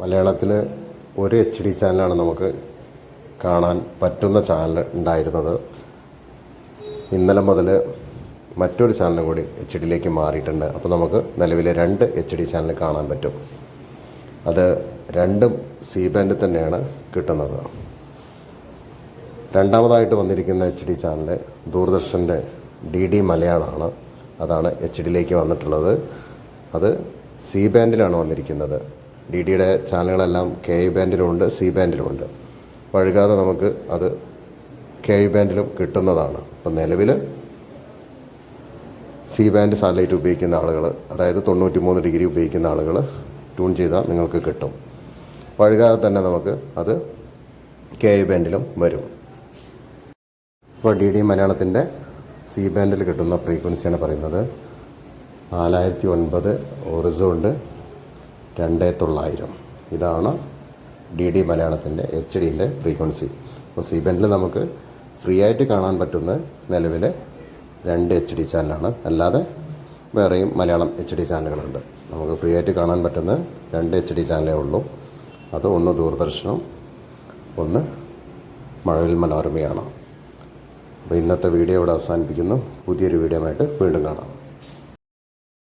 മലയാളത്തിൽ ഒരു H D ചാനലാണ് നമുക്ക് കാണാൻ പറ്റുന്ന ചാനൽ ഉണ്ടായിരുന്നത്. ഇന്നലെ മുതൽ മറ്റൊരു ചാനലും കൂടി എച്ച് ഡിയിലേക്ക് മാറിയിട്ടുണ്ട്. അപ്പോൾ നമുക്ക് നിലവിൽ രണ്ട് എച്ച് ഡി ചാനൽ കാണാൻ പറ്റും. അത് രണ്ടും സി ബാൻഡിൽ തന്നെയാണ് കിട്ടുന്നത്. രണ്ടാമതായിട്ട് വന്നിരിക്കുന്ന എച്ച് ഡി ചാനൽ ദൂരദർശന്റെ ഡി ഡി മലയാളമാണ് അതാണ് എച്ച് ഡിയിലേക്ക് വന്നിട്ടുള്ളത്. അത് സി ബാൻഡിലാണ് വന്നിരിക്കുന്നത്. ഡി ഡിയുടെ ചാനലുകളെല്ലാം കെ ഐ ബാൻഡിലുമുണ്ട് സി ബാൻഡിലുമുണ്ട്. വഴുകാതെ നമുക്ക് അത് കെ ഐ ബാൻഡിലും കിട്ടുന്നതാണ്. അപ്പം നിലവിൽ സി ബാൻഡ് സാറ്റലൈറ്റ് ഉപയോഗിക്കുന്ന ആളുകൾ അതായത് തൊണ്ണൂറ്റി മൂന്ന് ഡിഗ്രി ഉപയോഗിക്കുന്ന ആളുകൾ ട്യൂൺ ചെയ്താൽ നിങ്ങൾക്ക് കിട്ടും. വഴുകാതെ തന്നെ നമുക്ക് അത് കെ ഐ ബാൻഡിലും വരും. ഇപ്പോൾ ഡി ഡി മലയാളത്തിന്റെ സി ബാൻഡിൽ കിട്ടുന്ന ഫ്രീക്വൻസിയാണ് പറയുന്നത്. നാലായിരത്തി ഒൻപത് ഒറിസോണ്ട് രണ്ട് തൊള്ളായിരം. ഇതാണ് ഡി ഡി മലയാളത്തിന്റെ എച്ച് ഡിന്റെ ഫ്രീക്വൻസി അപ്പോൾ സി ബാൻഡിൽ നമുക്ക് ഫ്രീ ആയിട്ട് കാണാൻ പറ്റുന്ന നിലവിലെ രണ്ട് എച്ച് ഡി ചാനലാണ് അല്ലാതെ വേറെയും മലയാളം എച്ച് ഡി ചാനലുകളുണ്ട് നമുക്ക് ഫ്രീ ആയിട്ട് കാണാൻ പറ്റുന്ന രണ്ട് എച്ച് ഡി ചാനലേ ഉള്ളൂ. അത് ഒന്ന് ദൂരദർശനം ഒന്ന് മഴവിൽ മനോരമയാണ്. അപ്പോൾ ഇന്നത്തെ വീഡിയോ ഇവിടെ അവസാനിപ്പിക്കുന്നു. പുതിയൊരു വീഡിയോ ആയിട്ട് വീണ്ടും കാണാം.